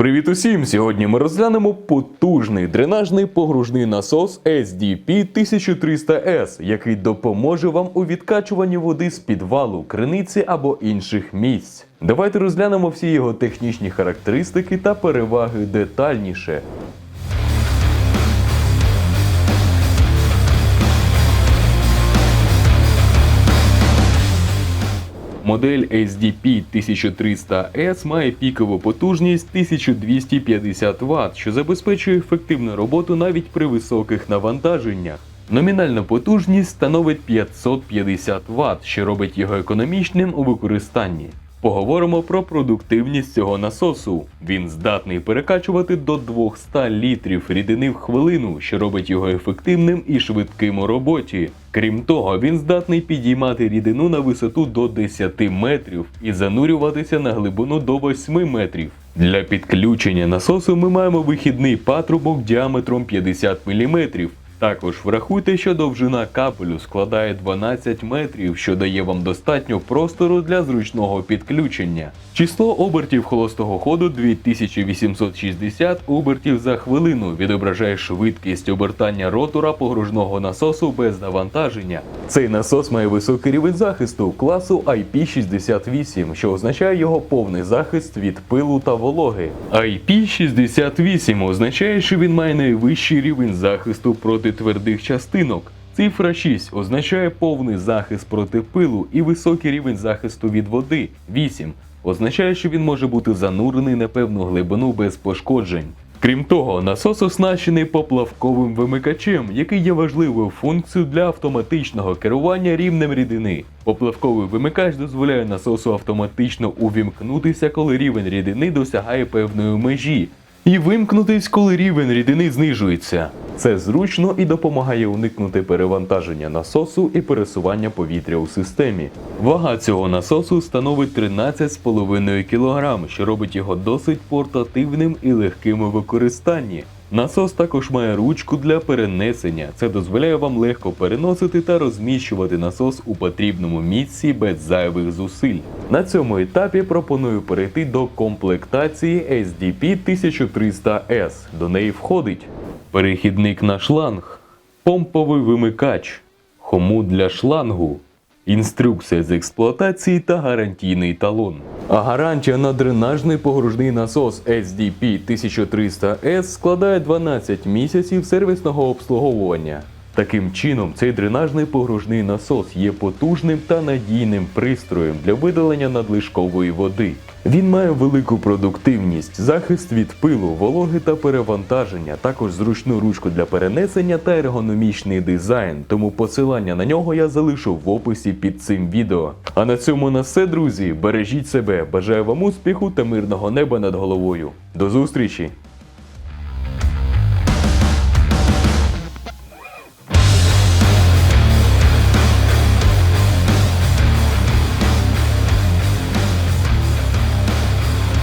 Привіт усім! Сьогодні ми розглянемо потужний дренажний погружний насос SDP 1300S, який допоможе вам у відкачуванні води з підвалу, криниці або інших місць. Давайте розглянемо всі його технічні характеристики та переваги детальніше. Модель SDP 1300S має пікову потужність 1250 Вт, що забезпечує ефективну роботу навіть при високих навантаженнях. Номінальна потужність становить 550 Вт, що робить його економічним у використанні. Поговоримо про продуктивність цього насосу. Він здатний перекачувати до 200 літрів рідини в хвилину, що робить його ефективним і швидким у роботі. Крім того, він здатний підіймати рідину на висоту до 10 метрів і занурюватися на глибину до 8 метрів. Для підключення насосу ми маємо вихідний патрубок діаметром 50 мм. Також врахуйте, що довжина кабелю складає 12 метрів, що дає вам достатньо простору для зручного підключення. Число обертів холостого ходу 2860 обертів за хвилину відображає швидкість обертання ротора погружного насосу без навантаження. Цей насос має високий рівень захисту класу IP68, що означає його повний захист від пилу та вологи. IP68 означає, що він має найвищий рівень захисту проти твердих частинок. Цифра 6 означає повний захист проти пилу і високий рівень захисту від води. 8 означає, що він може бути занурений на певну глибину без пошкоджень. Крім того, насос оснащений поплавковим вимикачем, який є важливою функцією для автоматичного керування рівнем рідини. Поплавковий вимикач дозволяє насосу автоматично увімкнутися, коли рівень рідини досягає певної межі, і вимкнутись, коли рівень рідини знижується. Це зручно і допомагає уникнути перевантаження насосу і пересування повітря у системі. Вага цього насосу становить 13,5 кг, що робить його досить портативним і легким у використанні. Насос також має ручку для перенесення. Це дозволяє вам легко переносити та розміщувати насос у потрібному місці без зайвих зусиль. На цьому етапі пропоную перейти до комплектації SDP 1300S. До неї входить перехідник на шланг, помповий вимикач, хомут для шлангу, інструкція з експлуатації та гарантійний талон. А гарантія на дренажний погружний насос SDP 1300S складає 12 місяців сервісного обслуговування. Таким чином, цей дренажний погружний насос є потужним та надійним пристроєм для видалення надлишкової води. Він має велику продуктивність, захист від пилу, вологи та перевантаження, також зручну ручку для перенесення та ергономічний дизайн. Тому посилання на нього я залишу в описі під цим відео. А на цьому на все, друзі. Бережіть себе, бажаю вам успіху та мирного неба над головою. До зустрічі!